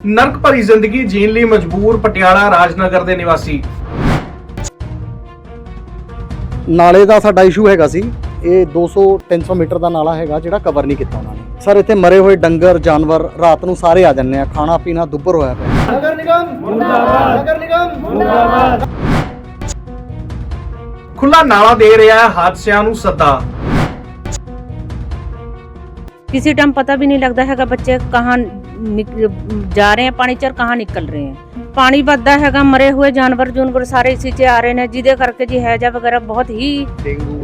ਨਰਕ ਭਰੀ ਜ਼ਿੰਦਗੀ ਜੀਣ ਲਈ ਮਜਬੂਰ ਪਟਿਆਲਾ ਰਾਜਨਗਰ ਦੇ ਨਿਵਾਸੀ ਨਾਲੇ ਦਾ ਸਾਡਾ ਇਸ਼ੂ ਹੈਗਾ ਸੀ ਇਹ 200 300 ਮੀਟਰ ਦਾ ਨਾਲਾ ਹੈਗਾ ਜਿਹੜਾ ਕਵਰ ਨਹੀਂ ਕੀਤਾ ਉਹਨਾਂ ਨੇ ਸਰ ਇੱਥੇ ਮਰੇ ਹੋਏ ਡੰਗਰ ਜਾਨਵਰ ਰਾਤ ਨੂੰ ਸਾਰੇ ਆ ਜਾਂਦੇ ਆ ਖਾਣਾ ਪੀਣਾ ਦੁੱਬਰ ਹੋਇਆ ਪਿਆ ਨਗਰ ਨਿਗਮ ਮੁਰਦਾਬਾਦ ਨਗਰ ਨਿਗਮ ਮੁਰਦਾਬਾਦ ਖੁੱਲਾ ਨਾਲਾ ਦੇ ਰਿਹਾ ਹੈ ਹਾਦਸਿਆਂ ਨੂੰ ਸੱਦਾ किसी टाइम पता भी नहीं लगता हैगा बच्चे कहाँ निक- जा रहे हैं पानी चर कहाँ निकल रहे हैं ਪਾਣੀ ਵੱਧਦਾ ਹੈਗਾ ਮਰੇ ਹੋਏ ਜਾਨਵਰ ਜੂਨਵਰ ਸਾਰੇ ਇਸੇ 'ਚ ਆ ਰਹੇ ਨੇ ਜਿਹਦੇ ਕਰਕੇ ਜੀ ਹੈਜਾ ਵਗੈਰਾ ਬਹੁਤ ਹੀ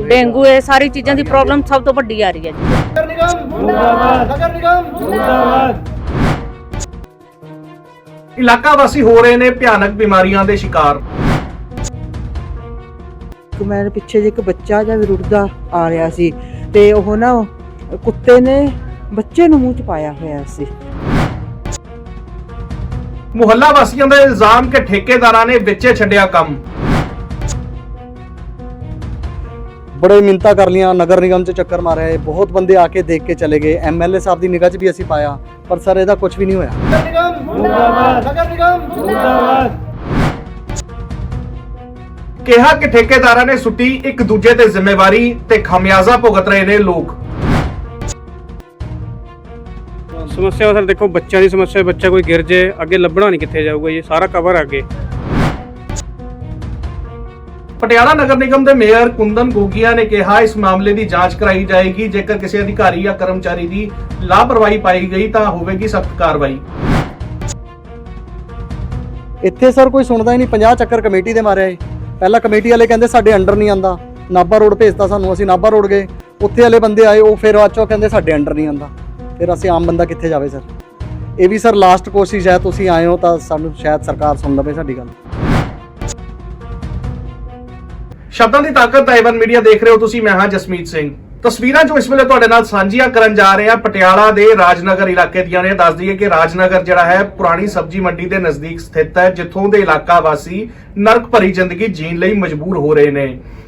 ਡੇਂਗੂ ਹੈ ਸਾਰੀ ਚੀਜ਼ਾਂ ਦੀ ਪ੍ਰੋਬਲਮ ਸਭ ਤੋਂ ਵੱਡੀ ਆ ਰਹੀ ਹੈ ਜੀ ਨਗਰ ਨਿਗਮ ਮੁਰਦਾਬਾਦ ਨਗਰ ਨਿਗਮ ਮੁਰਦਾਬਾਦ ਇਲਾਕਾ ਵਾਸੀ ਹੋ ਰਹੇ ਨੇ ਭਿਆਨਕ ਬਿਮਾਰੀਆਂ ਦੇ ਸ਼ਿਕਾਰ ਕਿ ਮੇਰੇ ਪਿੱਛੇ ਜੇ ਇੱਕ ਬੱਚਾ ਜਾਂ ਵੀ ਰੁੜਦਾ ਆ ਰਿਹਾ ਸੀ ਤੇ ਉਹ ਨਾ ਕੁੱਤੇ ਨੇ ਬੱਚੇ ਨੂੰ ਮੂੰਹ ਚ ਪਾਇਆ ਹੋਇਆ ਸੀ ਮੁਹੱਲਾ ਵਾਸੀਆਂ ਦਾ ਇਲਜ਼ਾਮ ਕਿ ਠੇਕੇਦਾਰਾਂ ਨੇ ਵਿੱਚੇ ਛੱਡਿਆ ਕੰਮ। ਬੜੇ ਮਿੰਤਾ ਕਰ ਲੀਆਂ ਨਗਰ ਨਿਗਮ 'ਚ ਚੱਕਰ ਮਾਰਿਆ ਇਹ ਬਹੁਤ ਬੰਦੇ ਆ ਕੇ ਦੇਖ ਕੇ ਚਲੇ ਗਏ। ਐਮਐਲਏ ਸਾਹਿਬ ਦੀ ਨਿਗਾਹ 'ਚ ਵੀ ਅਸੀਂ ਪਾਇਆ ਪਰ ਸਰ ਇਹਦਾ ਕੁਝ ਵੀ ਨਹੀਂ ਹੋਇਆ। ਨਗਰ ਨਿਗਮ ਮੁਰਦਾਬਾਦ ਨਗਰ ਨਿਗਮ ਮੁਰਦਾਬਾਦ ਕਿਹਾ ਕਿ ਠੇਕੇਦਾਰਾਂ ਨੇ ਸੁੱਟੀ ਇੱਕ ਦੂਜੇ ਤੇ ਜ਼ਿੰਮੇਵਾਰੀ ਤੇ ਖਮਿਆਜ਼ਾ ਭੁਗਤ ਰਹੇ ਨੇ ਲੋਕ। ਸਮੱਸਿਆ ਸਰ ਦੇਖੋ ਬੱਚਿਆਂ ਦੀ ਸਮੱਸਿਆ ਹੈ, ਬੱਚਾ ਕੋਈ ਗਿਰ ਜੇ ਅੱਗੇ ਲੱਭਣਾ ਨਹੀਂ ਕਿੱਥੇ ਜਾਊਗਾ ਜੀ ਸਾਰਾ ਕਵਰ ਅੱਗੇ। ਪਟਿਆਲਾ ਨਗਰ ਨਿਗਮ ਦੇ ਮੇਅਰ ਕੁੰਦਨ ਗੋਗੀਆ ਨੇ ਕਿਹਾ ਇਸ ਮਾਮਲੇ ਦੀ ਜਾਂਚ ਕਰਾਈ ਜਾਏਗੀ ਜੇਕਰ ਕਿਸੇ ਅਧਿਕਾਰੀ ਜਾਂ ਕਰਮਚਾਰੀ ਦੀ ਲਾਪਰਵਾਹੀ ਪਾਈ ਗਈ ਤਾਂ ਹੋਵੇਗੀ ਸਖਤ ਕਾਰਵਾਈ। ਇੱਥੇ ਸਰ ਕੋਈ ਸੁਣਦਾ ਹੀ ਨਹੀਂ 50 ਚੱਕਰ ਕਮੇਟੀ ਦੇ ਮਾਰਿਆ ਏ ਪਹਿਲਾਂ ਕਮੇਟੀ ਵਾਲੇ ਕਹਿੰਦੇ ਸਾਡੇ ਅੰਡਰ ਨਹੀਂ ਆਂਦਾ। ਨਾਭਾ ਰੋਡ ਭੇਜਤਾ ਸਾਨੂੰ ਅਸੀਂ ਨਾਭਾ ਰੋਡ ਗਏ। ਉੱਥੇ ਵਾਲੇ ਬੰਦੇ ਆਏ ਉਹ ਫਿਰ ਬਾਅਦ ਚੋਂ ਕਹਿੰਦੇ ਸਾਡੇ ਅੰਡਰ ਨਹੀਂ ਆਂਦਾ। ਫਿਰ ਅਸੀਂ ਆਮ ਬੰਦਾ ਕਿੱਥੇ ਜਾਵੇ ਸਰ? ਇਹ ਵੀ ਸਰ ਲਾਸਟ ਕੋਸ਼ਿਸ਼ ਹੈ, ਤੁਸੀਂ ਆਏ ਹੋ ਤਾਂ ਸਾਨੂੰ ਸ਼ਾਇਦ ਸਰਕਾਰ ਸੁਣ ਲਵੇ ਸਾਡੀ ਗੱਲ। ਸ਼ਬਦਾਂ ਦੀ ਤਾਕਤ ਤਾਈਵਨ ਮੀਡੀਆ ਦੇਖ ਰਹੇ ਹੋ ਤੁਸੀਂ, ਮੈਂ ਹਾਂ ਜਸਮੀਤ ਸਿੰਘ। ਤਸਵੀਰਾਂ ਜੋ ਇਸ ਵੇਲੇ ਤੁਹਾਡੇ ਨਾਲ ਸਾਂਝੀਆਂ ਕਰਨ ਜਾ ਰਹੇ ਹਾਂ, ਪਟਿਆਲਾ ਦੇ ਰਾਜਨਗਰ ਇਲਾਕੇ ਦੀਆਂ ਨੇ। ਦੱਸ ਦਈਏ ਕਿ ਰਾਜਨਗਰ ਜਿਹੜਾ ਹੈ, ਪੁਰਾਣੀ ਸਬਜ਼ੀ ਮੰਡੀ ਦੇ ਨਜ਼ਦੀਕ ਸਥਿਤ ਹੈ, ਜਿੱਥੋਂ ਦੇ ਇਲਾਕਾ ਵਾਸੀ ਨਰਕ ਭਰੀ ਜ਼ਿੰਦਗੀ ਜੀਣ ਲਈ ਮਜਬੂਰ ਹੋ ਰਹੇ ਨੇ।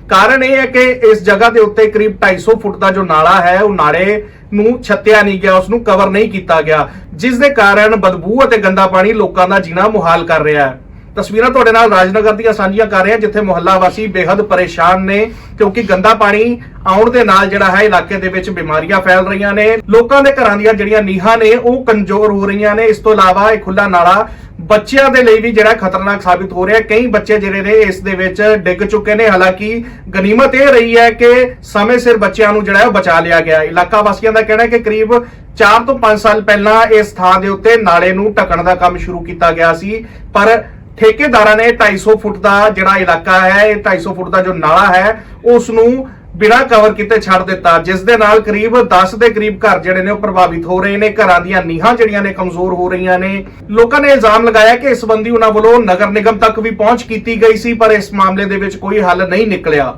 ਕਾਰਨ ਇਹ ਹੈ ਕਿ ਇਸ ਜਗ੍ਹਾ ਦੇ ਉੱਤੇ ਕਰੀਬ 250 ਫੁੱਟ ਦਾ ਜੋ ਨਾਲਾ ਹੈ, ਉਹ ਨਾਲੇ ਨੂੰ ਛੱਤਿਆ ਨਹੀਂ ਗਿਆ ਉਸ ਨੂੰ ਕਵਰ ਨਹੀਂ ਕੀਤਾ ਗਿਆ। ਜਿਸ ਦੇ ਕਾਰਨ ਬਦਬੂ ਅਤੇ ਗੰਦਾ ਪਾਣੀ ਲੋਕਾਂ ਦਾ ਜੀਣਾ ਮੁਹਾਲ ਕਰ ਰਿਹਾ ਹੈ। ਤਸਵੀਰਾਂ ਤੁਹਾਡੇ ਨਾਲ ਰਾਜਨਗਰ ਦੀਆਂ ਸਾਂਝੀਆਂ ਕਰ ਰਹੇ ਹਾਂ, ਜਿੱਥੇ ਮੁਹੱਲਾ ਵਾਸੀ ਬੇहद ਪਰੇਸ਼ਾਨ ਨੇ, ਕਿਉਂਕਿ ਗੰਦਾ ਪਾਣੀ ਆਉਣ ਦੇ ਨਾਲ ਜਿਹੜਾ ਹੈ, ਇਲਾਕੇ ਦੇ ਵਿੱਚ ਬਿਮਾਰੀਆਂ ਫੈਲ ਰਹੀਆਂ ਨੇ। ਲੋਕਾਂ ਦੇ ਘਰਾਂ ਦੀਆਂ ਜਿਹੜੀਆਂ ਨੀਹਾਂ ਨੇ, ਉਹ ਕਮਜ਼ੋਰ ਹੋ ਰਹੀਆਂ ਨੇ। ਇਸ ਤੋਂ ਇਲਾਵਾ ਇਹ ਖੁੱਲਾ ਨਾਲਾ ਬੱਚਿਆਂ ਦੇ ਲਈ ਵੀ ਜਿਹੜਾ ਖਤਰਨਾਕ ਸਾਬਿਤ ਹੋ ਰਿਹਾ ਕਈ ਬੱਚੇ ਜਿਹੜੇ ਨੇ, ਇਸ ਦੇ ਵਿੱਚ ਡਿੱਗ ਚੁੱਕੇ ਨੇ। ਹਾਲਾਂਕਿ ਗਨੀਮਤ ਇਹ ਰਹੀ ਹੈ ਕਿ ਸਮੇਂ ਸਿਰ ਬੱਚਿਆਂ ਨੂੰ ਜਿਹੜਾ ਉਹ ਬਚਾ ਲਿਆ ਗਿਆ ਇਲਾਕਾ ਵਾਸੀਆਂ ਦਾ ਕਹਿਣਾ ਹੈ ਕਿ ਕਰੀਬ 4 ਤੋਂ 5 ਸਾਲ ਪਹਿਲਾਂ ਇਸ ਥਾਂ ਦੇ ਉੱਤੇ ਨਾਲੇ ਨੂੰ ਢੱਕਣ ਦਾ ਕੰਮ ਸ਼ੁਰੂ ਕੀਤਾ ਗਿਆ ਸੀ। ਪਰ ਠੇਕੇਦਾਰਾਂ ਨੇ 250 ਫੁੱਟ ਦਾ ਜਿਹੜਾ ਇਲਾਕਾ ਹੈ, ਇਹ 250 ਫੁੱਟ ਦਾ ਜੋ ਨਾਲਾ ਹੈ ਉਸ ਨੂੰ ਬਿਨਾਂ ਕਵਰ ਕੀਤੇ ਛੱਡ ਦਿੱਤਾ। ਜਿਸ ਦੇ ਨਾਲ ਕਰੀਬ 10 ਦੇ ਕਰੀਬ ਘਰ ਜਿਹੜੇ ਨੇ ਉਹ ਪ੍ਰਭਾਵਿਤ ਹੋ ਰਹੇ ਨੇ। ਘਰਾਂ ਦੀਆਂ ਨੀਹਾਂ ਜਿਹੜੀਆਂ ਨੇ ਕਮਜ਼ੋਰ ਹੋ ਰਹੀਆਂ ਨੇ। ਲੋਕਾਂ ਨੇ ਇਲਜ਼ਾਮ ਲਗਾਇਆ ਕਿ ਇਸ ਸੰਬੰਧੀ ਉਹਨਾਂ ਵੱਲੋਂ ਨਗਰ ਨਿਗਮ ਤੱਕ ਵੀ ਪਹੁੰਚ ਕੀਤੀ ਗਈ ਸੀ, ਪਰ ਇਸ ਮਾਮਲੇ ਦੇ ਵਿੱਚ ਕੋਈ ਹੱਲ ਨਹੀਂ ਨਿਕਲਿਆ।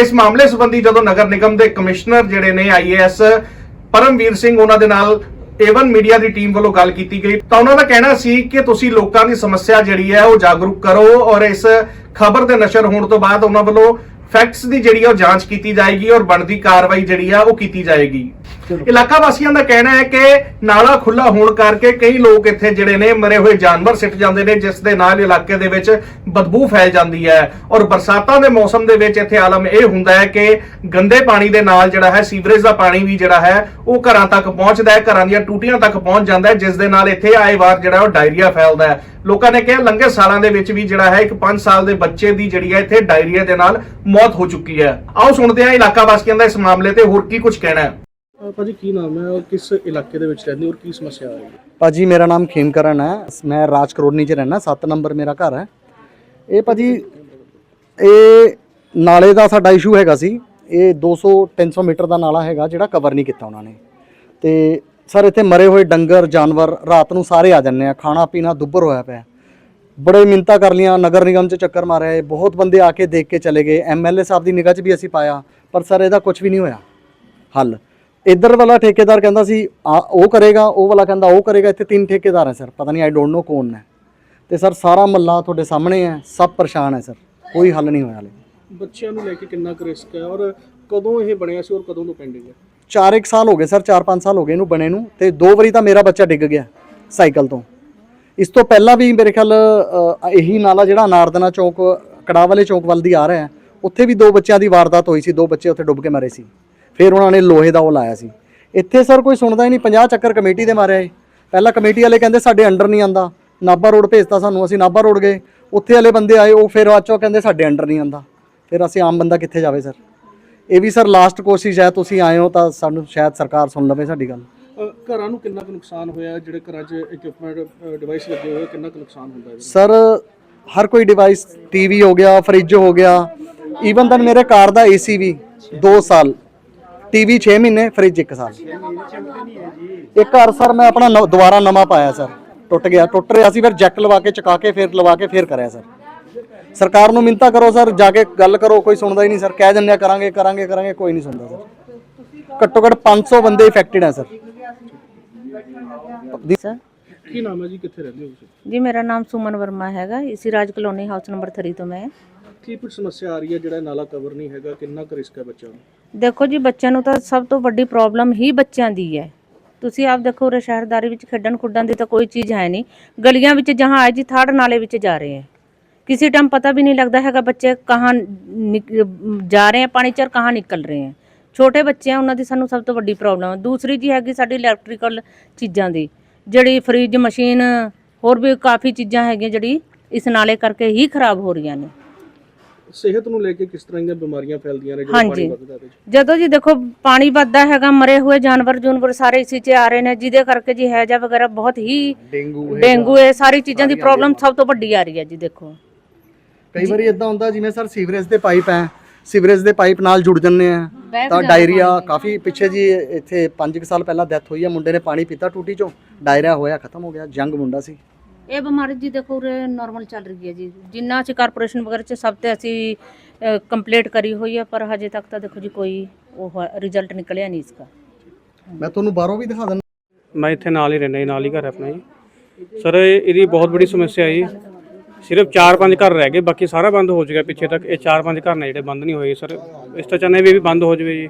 ਇਸ ਮਾਮਲੇ ਸੰਬੰਧੀ ਜਦੋਂ ਨਗਰ ਨਿਗਮ ਦੇ ਕਮਿਸ਼ਨਰ ਜਿਹੜੇ ਨੇ ਆਈਏਐਸ ਪਰਮਵੀਰ ਸਿੰਘ, ਉਹਨਾਂ ਦੇ ਨਾਲ ਏਵਨ ਮੀਡੀਆ ਦੀ ਟੀਮ ਵੱਲੋਂ ਗੱਲ ਕੀਤੀ ਗਈ। ਤਾਂ ਉਹਨਾਂ ਦਾ ਕਹਿਣਾ ਸੀ ਕਿ ਤੁਸੀਂ ਲੋਕਾਂ ਦੀ ਸਮੱਸਿਆ ਜਿਹੜੀ ਹੈ ਉਹ ਜਾਗਰੂਕ ਕਰੋ ਔਰ ਇਸ ਖਬਰ ਦੇ ਨਸ਼ਰ ਹੋਣ ਤੋਂ ਬਾਅਦ ਉਹਨਾਂ ਵੱਲੋਂ ਫੈਕਟਸ ਦੀ ਜਿਹੜੀ ਹੈ ਉਹ ਜਾਂਚ ਕੀਤੀ ਜਾਏਗੀ ਔਰ ਬਣਦੀ ਕਾਰਵਾਈ ਜਿਹੜੀ ਆ ਉਹ ਕੀਤੀ ਜਾਏਗੀ। ਇਲਾਕਾ ਵਾਸੀਆਂ ਦਾ ਕਹਿਣਾ ਹੈ ਕਿ ਨਾਲਾ ਖੁੱਲਾ ਹੋਣ ਕਰਕੇ ਕਈ ਲੋਕ ਇੱਥੇ ਜਿਹੜੇ ਨੇ ਮਰੇ ਹੋਏ ਜਾਨਵਰ ਸਿੱਟ ਜਾਂਦੇ ਨੇ, ਜਿਸ ਦੇ ਨਾਲ ਇਲਾਕੇ ਦੇ ਵਿੱਚ ਬਦਬੂ ਫੈਲ ਜਾਂਦੀ ਹੈ। ਔਰ ਬਰਸਾਤਾਂ ਦੇ ਮੌਸਮ ਦੇ ਵਿੱਚ ਇੱਥੇ ਆਲਮ ਇਹ ਹੁੰਦਾ ਹੈ ਕਿ ਗੰਦੇ ਪਾਣੀ ਦੇ ਨਾਲ ਜਿਹੜਾ ਹੈ, ਸੀਵਰੇਜ ਦਾ ਪਾਣੀ ਵੀ ਜਿਹੜਾ ਹੈ, ਉਹ ਘਰਾਂ ਤੱਕ ਪਹੁੰਚਦਾ ਹੈ, ਘਰਾਂ ਦੀਆਂ ਟੂਟੀਆਂ ਤੱਕ ਪਹੁੰਚ ਜਾਂਦਾ ਹੈ, ਜਿਸ ਦੇ ਨਾਲ ਇੱਥੇ ਆਏ ਵਾਰ ਜਿਹੜਾ ਉਹ ਡਾਇਰੀਆ ਫੈਲਦਾ ਹੈ। ਲੋਕਾਂ ਨੇ ਕਿਹਾ, ਲੰਘੇ ਸਾਲਾਂ ਦੇ ਵਿੱਚ ਵੀ ਜਿਹੜਾ ਹੈ, ਇੱਕ 5 ਸਾਲ ਦੇ ਬੱਚੇ ਦੀ ਜਿਹੜੀ ਹੈ, ਇੱਥੇ ਡਾਇਰੀਆ ਦੇ ਨਾਲ ਮੌਤ ਹੋ ਚੁੱਕੀ ਹੈ। ਆਓ ਸੁਣਦੇ ਹਾਂ ਇਲਾਕਾ ਵਾਸੀਆਂ ਦਾ ਇਸ ਮਾਮਲੇ ਤੇ ਹੋਰ ਕੀ ਕੁਝ ਕਹਿਣਾ ਹੈ। ਭਾਜੀ ਕੀ ਨਾਮ ਹੈ? ਔਰ ਕਿਸ ਇਲਾਕੇ ਦੇ ਵਿੱਚ ਰਹਿੰਦੇ ਔਰ ਕੀ ਸਮੱਸਿਆ ਆ ਰਹੀ ਹੈ? ਭਾਜੀ, ਮੇਰਾ ਨਾਮ ਖੇਮਕਰਨ ਹੈ। ਮੈਂ ਰਾਜ ਕਰੋਨੀ 'ਚ ਰਹਿਣਾ 7 ਨੰਬਰ ਮੇਰਾ ਘਰ ਹੈ। ਇਹ ਭਾਜੀ, ਇਹ ਨਾਲੇ ਦਾ ਸਾਡਾ ਇਸ਼ੂ ਹੈਗਾ ਸੀ। ਇਹ 200 300 ਮੀਟਰ ਦਾ ਨਾਲਾ ਹੈਗਾ ਜਿਹੜਾ ਕਵਰ ਨਹੀਂ ਕੀਤਾ ਉਹਨਾਂ ਨੇ। ਤੇ ਸਰ, ਇੱਥੇ ਮਰੇ ਹੋਏ ਡੰਗਰ, ਜਾਨਵਰ ਰਾਤ ਨੂੰ ਸਾਰੇ ਆ ਜਾਂਦੇ ਆ। ਖਾਣਾ ਪੀਣਾ ਦੁੱਬਰ ਹੋਇਆ ਪਿਆ। ਬੜੇ ਮਿੰਤਾ ਕਰ ਲੀਆਂ ਨਗਰ ਨਿਗਮ 'ਚ ਚੱਕਰ ਮਾਰਿਆ ਇਹ। ਬਹੁਤ ਬੰਦੇ ਆ ਕੇ ਦੇਖ ਕੇ ਚਲੇ ਗਏ। ਐਮਐਲਏ ਸਾਹਿਬ ਦੀ ਨਿਗਾਹ 'ਚ ਵੀ ਅਸੀਂ ਪਾਇਆ, ਪਰ ਸਰ, ਇਹਦਾ ਕੁਝ ਵੀ ਨਹੀਂ ਹੋਇਆ। ਹੱਲ। ਇੱਧਰ ਵਾਲਾ ਠੇਕੇਦਾਰ ਕਹਿੰਦਾ ਸੀ ਆ ਉਹ ਕਰੇਗਾ ਉਹ ਵਾਲਾ ਕਹਿੰਦਾ ਉਹ ਕਰੇਗਾ ਇੱਥੇ ਤਿੰਨ ਠੇਕੇਦਾਰ ਹੈ ਸਰ ਪਤਾ ਨਹੀਂ ਆਈ ਡੋਨਟ ਨੋ ਕੌਣ ਨੇ ਤੇ ਸਰ ਸਾਰਾ ਮੱਲਾ ਤੁਹਾਡੇ ਸਾਹਮਣੇ ਹੈ ਸਭ ਪਰੇਸ਼ਾਨ ਹੈ ਸਰ ਕੋਈ ਹੱਲ ਨਹੀਂ ਹੋਇਆ ਹਲੇ। ਬੱਚਿਆਂ ਨੂੰ ਲੈ ਕੇ ਕਿੰਨਾ ਕੁ ਰਿਸਕ ਹੈ ਔਰ ਕਦੋਂ ਇਹ ਬਣਿਆ ਸੀ ਔਰ ਕਦੋਂ ਤੋਂ ਪੈਂਡਿੰਗ ਹੈ? ਚਾਰ ਇੱਕ ਸਾਲ ਹੋ ਗਏ ਸਰ 4-5 ਸਾਲ ਹੋ ਗਏ ਇਹਨੂੰ ਬਣੇ ਨੂੰ ਤੇ ਦੋ ਵਾਰੀ ਤਾਂ ਮੇਰਾ ਬੱਚਾ ਡਿੱਗ ਗਿਆ ਸਾਈਕਲ ਤੋਂ। ਇਸ ਤੋਂ ਪਹਿਲਾਂ ਵੀ ਮੇਰੇ ਖਿਆਲ ਅ, ਇਹੀ ਨਾਲਾ ਜਿਹੜਾ ਅਨਾਰਦਨਾ ਚੌਕ ਕੜਾ ਵਾਲੇ ਚੌਕ ਵੱਲ ਦੀ ਆ ਰਿਹਾ ਹੈ ਉੱਥੇ ਵੀ ਦੋ ਬੱਚਿਆਂ ਦੀ ਵਾਰਦਾਤ ਹੋਈ ਸੀ ਦੋ ਬੱਚੇ ਉੱਥੇ ਡੁੱਬ ਕੇ ਮਰੇ ਸੀ। ਫਿਰ ਉਹਨਾਂ ਨੇ ਲੋਹੇ ਦਾ ਉਹ ਲਾਇਆ ਸੀ। ਇੱਥੇ ਸਰ ਕੋਈ ਸੁਣਦਾ ਹੀ ਨਹੀਂ 50 ਚੱਕਰ ਕਮੇਟੀ ਦੇ ਮਾਰਿਆ ਏ ਪਹਿਲਾਂ ਕਮੇਟੀ ਵਾਲੇ ਕਹਿੰਦੇ ਸਾਡੇ ਅੰਡਰ ਨਹੀਂ ਆਂਦਾ। ਨਾਭਾ ਰੋਡ ਭੇਜਤਾ ਸਾਨੂੰ ਅਸੀਂ ਨਾਭਾ ਰੋਡ ਗਏ। ਉੱਥੇ ਵਾਲੇ ਬੰਦੇ ਆਏ ਉਹ ਫਿਰ ਬਾਅਦ ਚੋਂ ਕਹਿੰਦੇ ਸਾਡੇ ਅੰਡਰ ਨਹੀਂ ਆਂਦਾ। ਫਿਰ ਅਸੀਂ ਆਮ ਬੰਦਾ ਕਿੱਥੇ ਜਾਵੇ ਸਰ? ਇਹ ਵੀ ਸਰ ਲਾਸਟ ਕੋਸ਼ਿਸ਼ ਹੈ ਤੁਸੀਂ ਆਏ ਹੋ ਤਾਂ ਸਾਨੂੰ ਸ਼ਾਇਦ ਸਰਕਾਰ ਸੁਣ ਲਵੇ ਸਾਡੀ ਗੱਲ। ਘਰਾਂ ਨੂੰ ਕਿੰਨਾ ਕੁ ਨੁਕਸਾਨ ਹੋਇਆ? ਜਿਹੜੇ ਘਰਾਂ 'ਚ ਇਕਵਿਪਮੈਂਟ ਡਿਵਾਈਸ ਲੱਗੇ ਹੋਏ ਕਿੰਨਾ ਕੁ ਨੁਕਸਾਨ ਹੁੰਦਾ ਹੈ? ਸਰ ਹਰ ਕੋਈ ਡਿਵਾਈਸ ਟੀਵੀ ਹੋ ਗਿਆ ਫ੍ਰਿਜ ਹੋ ਗਿਆ। ਈਵਨ ਦਨ ਮੇਰੇ ਕਾਰ ਦਾ ਏਸੀ ਵੀ 2 ਸਾਲ। ਟੀਵੀ 6 ਮਹੀਨੇ ਫ੍ਰਿਜ 1 ਸਾਲ। ਇਹ ਘਰ ਸਰ ਮੈਂ ਆਪਣਾ ਨਵ- ਦੁਬਾਰਾ ਨਵਾਂ ਪਾਇਆ ਸਰ। ਟੁੱਟ ਗਿਆ ਟੁੱਟ ਰਿਹਾ ਸੀ ਫਿਰ ਜੈਕ ਲਵਾ ਕੇ ਚਕਾ ਕੇ ਫਿਰ ਲਵਾ ਕੇ ਫਿਰ ਕਰਿਆ ਸਰ। ਸਰਕਾਰ ਨੂੰ ਮਿੰਤਾ ਕਰੋ ਸਰ ਜਾ ਕੇ ਗੱਲ ਕਰੋ ਕੋਈ ਸੁਣਦਾ ਹੀ ਨਹੀਂ ਸਰ। ਕਹਿ ਦਿੰਦੇ ਆ ਕਰਾਂਗੇ ਕਰਾਂਗੇ ਕਰਾਂਗੇ ਕੋਈ ਨਹੀਂ ਸੁਣਦਾ ਸਰ। ਘੱਟੋ ਘੱਟ 500 ਬੰਦੇ ਇਫੈਕਟਡ ਹੈ ਸਰ। ਸਰ। ਕੀ ਨਾਮ ਹੈ ਜੀ? ਕਿੱਥੇ ਰਹਿੰਦੇ ਹੋ ਤੁਸੀਂ? ਜੀ ਮੇਰਾ ਨਾਮ ਸੁਮਨ ਵਰਮਾ ਹੈਗਾ। ਇਸੀ ਰਾਜ ਕਲੋਨੀ ਹਾਊਸ ਨੰਬਰ 3 ਤੋਂ ਮੈਂ। ਕੀ ਕੁਝ ਸਮੱਸਿਆ ਆ ਰਹੀ ਹੈ ਜਿਹੜਾ ਨਾਲਾ ਕਵਰ ਨਹੀਂ ਹੈਗਾ ਕਿੰਨਾ ਕੁ ਰਿਸਕ ਹੈ ਬੱਚਿਆਂ ਨੂੰ ਦੇਖੋ ਜੀ ਬੱਚਿਆਂ ਨੂੰ ਤਾਂ ਸਭ ਤੋਂ ਵੱਡੀ ਪ੍ਰੋਬਲਮ ਹੀ ਬੱਚਿਆਂ ਦੀ ਹੈ ਤੁਸੀਂ ਆਪ ਦੇਖੋ ਉਰੇ ਸ਼ਹਿਰਦਾਰੀ ਵਿੱਚ ਖੇਡਣ ਖੁੱਡਣ ਦੀ ਤਾਂ ਕੋਈ ਚੀਜ਼ ਹੈ ਨਹੀਂ ਗਲੀਆਂ ਵਿੱਚ ਜਹਾਂ ਆਏ ਜੀ ਥਾੜ ਨਾਲੇ ਵਿੱਚ ਜਾ ਰਹੇ ਹੈ किसी टाइम पता भी नहीं लगता हैगा बच्चे कहाँ निक- ਜਾ ਰਹੇ ਹੈ ਪਾਣੀ ਚਰ ਕਹਾਂ ਨਿਕਲ ਰਹੇ ਹੈ ਛੋਟੇ ਬੱਚੇ ਆ ਉਹਨਾਂ ਦੀ ਸਾਨੂੰ ਸਭ ਤੋਂ ਵੱਡੀ ਪ੍ਰੋਬਲਮ ਹੈ ਦੂਸਰੀ ਜੀ ਹੈਗੀ ਸਾਡੀ ਇਲੈਕਟ੍ਰੀਕਲ ਚੀਜ਼ਾਂ ਦੀ ਜਿਹੜੀ ਫ੍ਰਿਜ ਮਸ਼ੀਨ ਹੋਰ ਵੀ ਕਾਫੀ ਚੀਜ਼ਾਂ ਹੈਗੀਆਂ ਜਿਹੜੀ ਇਸ ਨਾਲੇ ਕਰਕੇ ਹੀ ਖਰਾਬ ਹੋ ਰਹੀਆਂ ਨੇ ਸਿਹਤ ਨੂੰ ਲੈ ਕੇ ਕਿਸ ਤਰ੍ਹਾਂ ਦੀਆਂ ਬਿਮਾਰੀਆਂ ਫੈਲਦੀਆਂ ਨੇ ਜਦੋਂ ਹਾਂਜੀ। ਪਾਣੀ ਵੱਧਦਾ ਤੇ ਜਦੋਂ ਜੀ ਦੇਖੋ ਪਾਣੀ ਵੱਧਦਾ ਹੈਗਾ ਮਰੇ ਹੋਏ ਜਾਨਵਰ ਜੂਨਵਰ ਸਾਰੇ ਇਸੇ 'ਚ ਆ ਰਹੇ ਨੇ ਜਿਹਦੇ ਕਰਕੇ ਜੀ ਹੈਜਾ ਵਗੈਰਾ ਬਹੁਤ ਹੀ ਡੇਂਗੂ ਡੇਂਗੂ ਇਹ ਸਾਰੀ ਚੀਜ਼ਾਂ ਦੀ ਪ੍ਰੋਬਲਮ ਸਭ ਤੋਂ ਵੱਡੀ ਆ ਰਹੀ ਹੈ ਜੀ ਦੇਖੋ। ਕਈ ਵਾਰੀ ਇਦਾਂ ਹੁੰਦਾ ਜਿਵੇਂ ਸਰ ਸੀਵਰੇਜ ਦੇ ਪਾਈਪ ਹੈ ਸੀਵਰੇਜ ਦੇ ਪਾਈਪ ਨਾਲ ਜੁੜ ਜੰਨੇ ਆ ਤਾਂ ਡਾਇਰੀਆ ਕਾਫੀ ਪਿੱਛੇ ਜੀ ਇੱਥੇ 5 ਸਾਲ ਪਹਿਲਾਂ ਡੈਥ ਹੋਈ ਹੈ ਮੁੰਡੇ ਨੇ ਪਾਣੀ ਪੀਤਾ ਟੂਟੀ ਚੋਂ ਡਾਇਰੀਆ ਹੋਇਆ ਖਤਮ ਹੋ ਗਿਆ ਜੰਗ ਮੁੰਡਾ ਸੀ। ਇਹ ਬਿਮਾਰੀ ਜੀ ਦੇਖੋ ਉਰੇ ਨਾਰਮਲ ਚੱਲ ਰਹੀ ਹੈ ਜੀ। ਜਿੰਨਾ ਅਸੀਂ ਕਾਰਪੋਰੇਸ਼ਨ ਵਗੈਰਾ ਚ ਸਭ ਤੇ ਅਸੀਂ ਕੰਪਲੀਟ ਕਰੀ ਹੋਈ ਹੈ ਪਰ ਹਜੇ ਤੱਕ ਤਾਂ ਦੇਖੋ ਜੀ ਕੋਈ ਉਹ ਰਿਜ਼ਲਟ ਨਿਕਲਿਆ ਨਹੀਂ ਇਸਕਾ। ਮੈਂ ਤੁਹਾਨੂੰ ਬਾਹਰੋਂ ਵੀ ਦਿਖਾ ਦਿੰਦਾ। ਮੈਂ ਇੱਥੇ ਨਾਲ ਹੀ ਰਹਿੰਦਾ ਜੀ ਨਾਲ ਹੀ ਘਰ ਹੈ ਆਪਣਾ ਜੀ। ਸਰ ਇਹ- ਇਹਦੀ ਬਹੁਤ ਬੜੀ ਸਮੱਸਿਆ ਹੈ ਜੀ। ਸਿਰਫ 4-5 ਘਰ ਰਹਿ ਗਏ ਬਾਕੀ ਸਾਰਾ ਬੰਦ ਹੋ ਚੁੱਕਾ ਪਿੱਛੇ ਤੱਕ। ਇਹ 4-5 ਘਰ ਨੇ ਜਿਹੜੇ ਬੰਦ ਨਹੀਂ ਹੋਏ ਸਰ ਇਸ ਤੋਂ ਚਾਹੁੰਦੇ ਵੀ ਇਹ ਵੀ ਬੰਦ ਹੋ ਜਾਵੇ ਜੀ।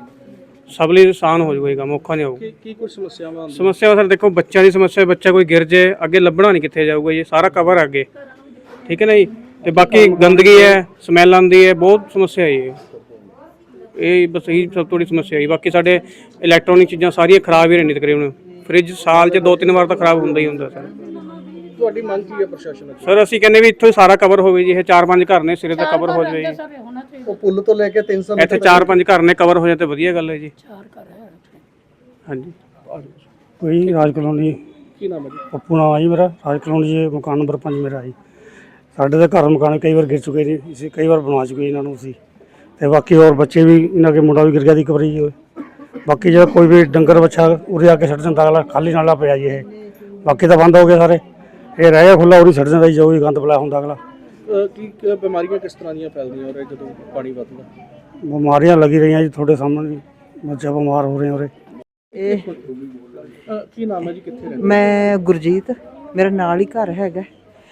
ਸਭ ਲਈ ਆਸਾਨ ਹੋ ਜਾਊਗਾ ਇਹ ਕੰਮ ਔਖਾ ਨਹੀਂ ਹੋਊਗਾ। ਕੀ ਕੀ ਕੁਝ ਸਮੱਸਿਆਵਾਂ ਆਉਂਦੀਆਂ? ਸਮੱਸਿਆ ਸਰ ਦੇਖੋ ਬੱਚਿਆਂ ਦੀ ਸਮੱਸਿਆ ਬੱਚਾ ਕੋਈ ਗਿਰ ਜੇ ਅੱਗੇ ਲੱਭਣਾ ਨਹੀਂ ਕਿੱਥੇ ਜਾਊਗਾ ਜੀ ਸਾਰਾ ਕਵਰ ਅੱਗੇ। ਠੀਕ ਹੈ ਨਾ ਜੀ? ਤੇ ਬਾਕੀ ਗੰਦਗੀ ਹੈ ਸਮੈਲ ਆਉਂਦੀ ਹੈ ਬਹੁਤ ਸਮੱਸਿਆ ਹੈ ਇਹ ਇਹ ਬਸ ਇਹੀ ਸਭ ਤੋਂ ਬੜੀ ਸਮੱਸਿਆ ਹੈ ਬਾਕੀ ਸਾਡੇ ਇਲੈਕਟ੍ਰੋਨਿਕ ਚੀਜ਼ਾਂ ਸਾਰੀਆਂ ਖਰਾਬ ਹੀ ਰਹਿੰਦੀਆਂ ਤਕਰੀਬਨ। ਫ੍ਰਿਜ ਸਾਲ 'ਚ ਦੋ ਤਿੰਨ ਵਾਰ ਤਾਂ ਖਰਾਬ ਹੁੰਦਾ ਹੀ ਹੁੰਦਾ ਸਰ। ਤੁਹਾਡੀ ਮੰਗ ਕੀ ਹੈ ਪ੍ਰਸ਼ਾਸਨ ਅੱਗੇ? ਸਰ ਅਸੀਂ ਕਹਿੰਦੇ ਵੀ ਇੱਥੋਂ ਹੀ ਸਾਰਾ ਕਵਰ ਹੋਵੇ ਜੀ ਇਹ ਚਾਰ ਪੰਜ ਘਰ ਨੇ ਸਿਰੇ ਤੇ ਕਵਰ ਹੋ ਜਾਵੇ ਜੀ। ਉਹ ਪੁੱਲ ਤੋਂ ਲੈ ਕੇ 300 ਇੱਥੇ ਚਾਰ ਪੰਜ ਘਰ ਨੇ ਕਵਰ ਹੋ ਜਾਏ ਤੇ ਵਧੀਆ ਗੱਲ ਹੈ ਜੀ। ਚਾਰ ਘਰ ਹੈ ਹਾਂਜੀ। ਕੋਈ ਰਾਜ ਕਲੋਨੀ। ਕੀ ਨਾਮ ਹੈ ਜੀ? ਪੱਪੂ ਨਾਮ ਆ ਜੀ ਮੇਰਾ ਰਾਜ ਕਲੋਨੀ ਜੀ ਮਕਾਨ ਨੰਬਰ 5 ਮੇਰਾ ਜੀ। ਸਾਡੇ ਦੇ ਘਰ ਮਕਾਨ ਕਈ ਵਾਰ ਗਿਰ ਚੁੱਕੇ ਨੇ ਅਸੀਂ ਕਈ ਵਾਰ ਬਣਵਾ ਚੁੱਕੇ ਇਹਨਾਂ ਨੂੰ ਅਸੀਂ। ਤੇ ਬਾਕੀ ਹੋਰ ਬੱਚੇ ਵੀ ਇਹਨਾਂ ਕੇ ਮੁੰਡਾ ਵੀ ਗਿਰ ਗਿਆ ਦੀ ਇੱਕ ਵਾਰੀ ਜੀ ਬਾਕੀ ਜਿਹੜਾ ਕੋਈ ਵੀ ਡੰਗਰ ਬੱਚਾ ਉਰੇ ਆ ਕੇ ਛੱਡ ਜਾਂਦਾ ਅਗਲਾ ਖਾਲੀ ਨਾਲਾ ਪਿਆ ਜੀ ਇਹ। ਬਾਕੀ ਤਾਂ ਬੰਦ ਹੋ ਗਏ ਸਾਰੇ। ਇਹ ਰਹਿ ਗਿਆ ਖੁੱਲਾ ਉਰੀ ਛੱਡ ਜਾਂਦਾ ਜੀ ਜੋ ਵੀ ਗੰਦ ਪਲਾ ਹੁੰਦਾ ਅਗਲਾ। ਕੀ ਕੀ ਬਿਮਾਰੀਆਂ ਕਿਸ ਤਰ੍ਹਾਂ ਦੀਆਂ ਫੈਲਦੀਆਂ ਉਰੇ ਜਦੋਂ ਪਾਣੀ ਵੱਧਦਾ? ਬਿਮਾਰੀਆਂ ਲੱਗੀ ਰਹੀਆਂ ਜੀ ਤੁਹਾਡੇ ਸਾਹਮਣੇ ਜੀ। ਬੱਚੇ ਬਿਮਾਰ ਹੋ ਰਹੇ ਉਰੇ। ਇਹ ਕੀ ਨਾਮ ਹੈ ਜੀ ਕਿੱਥੇ ਰਹਿੰਦੇ ਮੈਂ ਗੁਰਜੀਤ ਮੇਰਾ ਨਾਲ ਹੀ ਘਰ ਹੈਗਾ।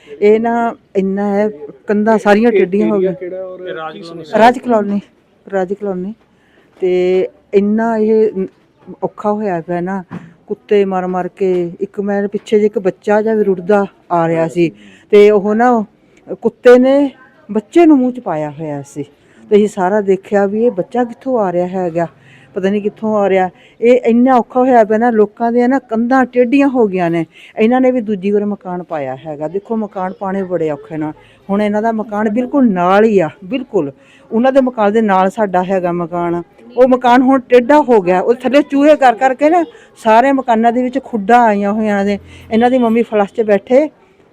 ਇਹ ਨਾ ਇੰਨਾ ਹੈ ਕੰਧਾਂ ਸਾਰੀਆਂ ਟੇਡੀਆਂ ਹੋ ਗਈਆਂ। ਕਿਹੜਾ ਔਰ ਕੀ ਸਮੱਸਿਆ? Raj colony Raj colony. ਤੇ ਇੰਨਾ ਇਹ ਔਖਾ ਹੋਇਆ ਪਿਆ ਨਾ ਕੁੱਤੇ ਮਾਰ ਮਾਰ ਕੇ ਇੱਕ ਮੈਂ ਪਿੱਛੇ ਜੇ ਇੱਕ ਬੱਚਾ ਜਿਹਾ ਵੀ ਰੁੜਦਾ ਆ ਰਿਹਾ ਸੀ ਤੇ ਉਹ ਨਾ ਕੁੱਤੇ ਨੇ ਬੱਚੇ ਨੂੰ ਮੂੰਹ ਚ ਪਾਇਆ ਹੋਇਆ ਸੀ ਤੇ ਅਸੀਂ ਸਾਰਾ ਦੇਖਿਆ ਵੀ ਇਹ ਬੱਚਾ ਕਿੱਥੋਂ ਆ ਰਿਹਾ ਹੈਗਾ, ਪਤਾ ਨਹੀਂ ਕਿੱਥੋਂ ਆ ਰਿਹਾ। ਇਹ ਇੰਨਾ ਔਖਾ ਹੋਇਆ ਪਿਆ ਨਾ, ਲੋਕਾਂ ਦੇ ਨਾ ਕੰਧਾਂ ਟੇਢੀਆਂ ਹੋ ਗਈਆਂ ਨੇ। ਇਹਨਾਂ ਨੇ ਵੀ ਦੂਜੀ ਵਾਰ ਮਕਾਨ ਪਾਇਆ ਹੈਗਾ। ਦੇਖੋ ਮਕਾਨ ਪਾਣੇ ਬੜੇ ਔਖੇ ਨਾਲ ਹੁਣ ਇਹਨਾਂ ਦਾ ਮਕਾਨ ਬਿਲਕੁਲ ਨਾਲ ਹੀ ਆ, ਬਿਲਕੁਲ। ਉਹਨਾਂ ਦੇ ਮਕਾਨ ਦੇ ਨਾਲ ਸਾਡਾ ਹੈਗਾ ਮਕਾਨ। ਉਹ ਮਕਾਨ ਹੁਣ ਟੇਢਾ ਹੋ ਗਿਆ। ਉਹ ਥੱਲੇ ਚੂਹੇ ਕਰ ਕਰਕੇ ਨਾ ਸਾਰੇ ਮਕਾਨਾਂ ਦੇ ਵਿੱਚ ਖੁੱਡਾਂ ਆਈਆਂ ਹੋਈਆਂ ਨੇ। ਇਹਨਾਂ ਦੀ ਮੰਮੀ ਫਲਸ਼ 'ਚ ਬੈਠੇ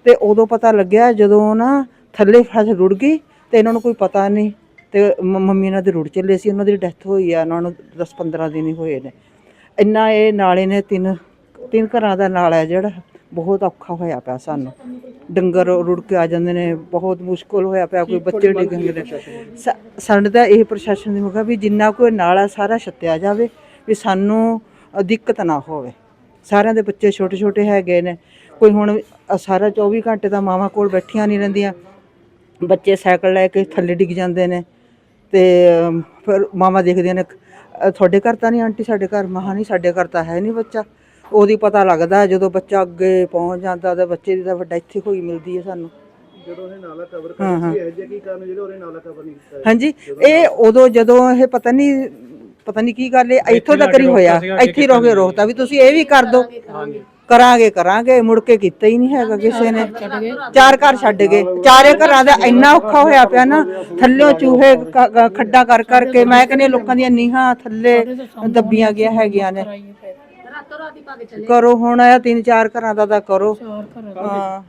ਤੇ ਉਦੋਂ ਪਤਾ ਲੱਗਿਆ ਜਦੋਂ ਨਾ ਥੱਲੇ ਫਲਸ਼ ਰੁੜ ਗਈ ਤੇ ਇਹਨਾਂ ਨੂੰ ਕੋਈ ਪਤਾ ਨਹੀਂ ਤੇ ਮੰਮੀ ਇਹਨਾਂ ਦੇ ਰੁੜ ਚੱਲੇ ਸੀ। ਉਹਨਾਂ ਦੀ ਡੈਥ ਹੋਈ ਆ। ਉਹਨਾਂ ਨੂੰ 10 15 ਦਿਨ ਹੀ ਹੋਏ ਨੇ। ਇੰਨਾ ਇਹ ਨਾਲੇ ਨੇ ਤਿੰਨ ਤਿੰਨ ਘਰਾਂ ਦਾ ਨਾਲਾ ਹੈ ਜਿਹੜਾ। ਬਹੁਤ ਔਖਾ ਹੋਇਆ ਪਿਆ ਸਾਨੂੰ। ਡੰਗਰ ਰੁੜ ਕੇ ਆ ਜਾਂਦੇ ਨੇ ਬਹੁਤ ਮੁਸ਼ਕਲ ਹੋਇਆ ਪਿਆ ਕੋਈ ਬੱਚੇ ਡਿੱਗਣਗੇ। ਨੇ ਸਾ- ਸਾਡੇ ਤਾਂ ਇਹ ਪ੍ਰਸ਼ਾਸਨ ਦੀ ਮੁਗਾ ਵੀ ਜਿੰਨਾ ਕੋਈ ਨਾਲਾ ਸਾਰਾ ਛੱਤਿਆ ਜਾਵੇ ਵੀ ਸਾਨੂੰ ਅ, ਦਿੱਕਤ ਨਾ ਹੋਵੇ। ਸਾਰਿਆਂ ਦੇ ਬੱਚੇ ਛੋਟੇ ਛੋਟੇ ਹੈਗੇ ਨੇ। ਕੋਈ ਹੁਣ ਅ, ਸਾਰਾ 24 ਘੰਟੇ ਤਾਂ ਮਾਵਾਂ ਕੋਲ ਬੈਠੀਆਂ ਨਹੀਂ ਰਹਿੰਦੀਆਂ। ਬੱਚੇ ਸਾਈਕਲ ਲੈ ਕੇ ਥੱਲੇ ਡਿੱਗ ਜਾਂਦੇ ਨੇ। ਤੇ ਅਮ, ਫਿਰ ਮਾਵਾਂ ਦੇਖਦੀਆਂ ਨੇ ਅ, ਤੁਹਾਡੇ ਘਰ ਤਾਂ ਨਹੀਂ ਆਂਟੀ ਸਾਡੇ ਘਰ ਮਹਾ ਨਹੀਂ ਸਾਡੇ ਘਰ ਤਾਂ ਹੈ ਨਹੀਂ ਬੱਚਾ। ਉਹਦੀ ਪਤਾ ਲੱਗਦਾ ਜਦੋਂ ਬੱਚਾ ਅੱਗੇ ਪਹੁੰਚ ਜਾਂਦਾ ਤੇ ਬੱਚੇ ਦੀ ਤਾਂ ਵੱਡਾ ਇੱਥੇ ਹੋਈ ਮਿਲਦੀ ਹੈ ਸਾਨੂੰ। ਜਦੋਂ ਇਹ ਨਾਲਾ ਕਵਰ ਹਾਂ, ਹਾਂ। ਸੀ ਇਹ ਜਿਹੇ ਕੀ ਕਾਰਨ ਜਿਹੜੇ ਉਹਨੇ ਨਾਲਾ ਕਵਰ ਨਹੀਂ ਕੀਤਾ ਹਾਂਜੀ ਇਹ ਉਦੋਂ ਜਦੋਂ ਇਹ ਪਤਾ ਨਹੀਂ ਪਤਾ ਨਹੀਂ ਕੀ ਗੱਲ ਇਹ ਇੱਥੋਂ ਤੱਕ ਹੀ ਹੋਇਆ। ਇੱਥੇ ਹੀ ਰੋ ਕੇ ਰੋਕਤਾ ਵੀ ਤੁਸੀਂ ਇਹ ਵੀ ਕਰ ਦਿਓ ਕਰਾਂਗੇ ਕਰਾਂਗੇ। ਮੁੜ ਕੇ ਕੀਤਾ ਹੀ ਨਹੀਂ ਹੈਗਾ ਕਿਸੇ ਨੇ। ਚਾਰ ਘਰ ਛੱਡ ਗਏ। ਚਾਰੇ ਘਰਾਂ ਦਾ ਇੰਨਾ ਔਖਾ ਹੋਇਆ ਪਿਆ ਨਾ ਥੱਲਿਓਂ ਚੂਹੇ ਖੱਡਾ ਕਰ ਕਰਕੇ ਮੈਂ ਕਹਿੰਦੀ ਹਾਂ ਲੋਕਾਂ ਦੀਆਂ ਨੀਹਾਂ ਥੱਲੇ ਦੱਬੀਆਂ ਗਿਆ ਹੈਗੀਆਂ ਨੇ। ਕਰੋ ਹੁਣ ਇਹ ਤਿੰਨ ਚਾਰ ਘਰਾਂ ਦਾ ਤਾਂ ਕਰੋ। ਹਾਂ।